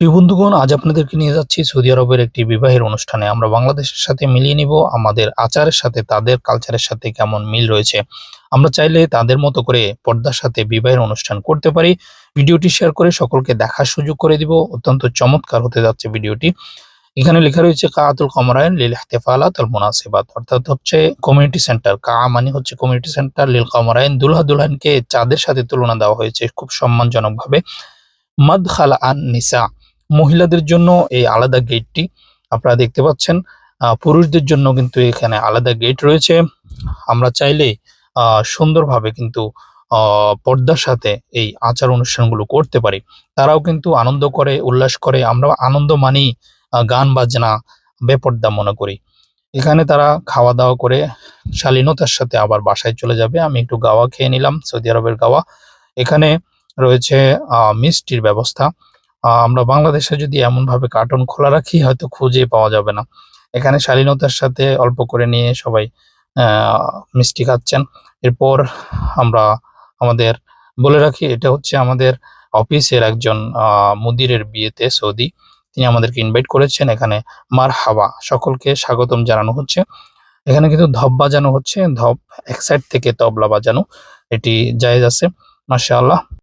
প্রিয় বন্ধুগণ, আজ আপনাদেরকে নিয়ে যাচ্ছি সৌদি আরবের একটি বিবাহের অনুষ্ঠানে। আমরা বাংলাদেশের সাথে মিলিয়ে নিব, আমাদের আচারের সাথে, তাদের কালচারের সাথে কেমন মিল রয়েছে। আমরা চাইলে তাদের মতো করে পর্দার সাথে বিবাহের অনুষ্ঠান করতে পারি। ভিডিওটি শেয়ার করে সকলকে দেখার সুযোগ করে দিব। অত্যন্ত চমৎকার হতে যাচ্ছে ভিডিওটি। এখানে লেখা রয়েছে, কাআতুল কমরায়ন লিল ইহতিফালাত আল মুনাসিবাত। অর্থাৎ হচ্ছে কমিউনিটি সেন্টার কা মানে হচ্ছে কমিউনিটি সেন্টার লিল কমরায়ন দুলহা দুলহানকে চাঁদের সাথে তুলনা দেওয়া হয়েছে খুব সম্মানজনকভাবে। মাদখাল আন নিসা মহিলাদের জন্য এই আলাদা গেটটি আপনারা দেখতে পাচ্ছেন। পুরুষদের জন্য কিন্তু এখানে আলাদা গেট রয়েছে। আমরা চাইলে সুন্দরভাবে কিন্তু পর্দার সাথে এই আচার অনুষ্ঠানগুলো করতে পারি। তারাও কিন্তু আনন্দ করে, উল্লাস করে আমরা আনন্দ মানি গান বাজনা, বেপর্দা মনে করি। এখানে তারা খাওয়া দাওয়া করে, শালীনতার সাথে আবার বাসায় চলে যাবে। আমি একটু গাওয়া খেয়ে নিলাম, সৌদি আরবের গাওয়া। এখানে রয়েছে মিষ্টির ব্যবস্থা। আমরা বাংলাদেশে যদি এমন ভাবে কার্টন খোলা রাখি, হয়তো খুঁজে পাওয়া যাবে না। এখানে শালীনতার সাথে অল্প করে নিয়ে সবাই মিষ্টি খাচ্ছেন। এরপর আমরা আমাদের বলে রাখি, এটা হচ্ছে আমাদের অফিসের একজন মুদিরের বিয়েতে সৌদি। তিনি আমাদেরকে ইনভাইট করেছেন এখানে। মার হাওয়া সকলকে স্বাগতম জানানো হচ্ছে। এখানে কিন্তু ধপ বাজানো হচ্ছে। ধপ এক সাইড থেকে তবলা বাজানো। এটি জায়েজ আছে, মাশাআল্লাহ।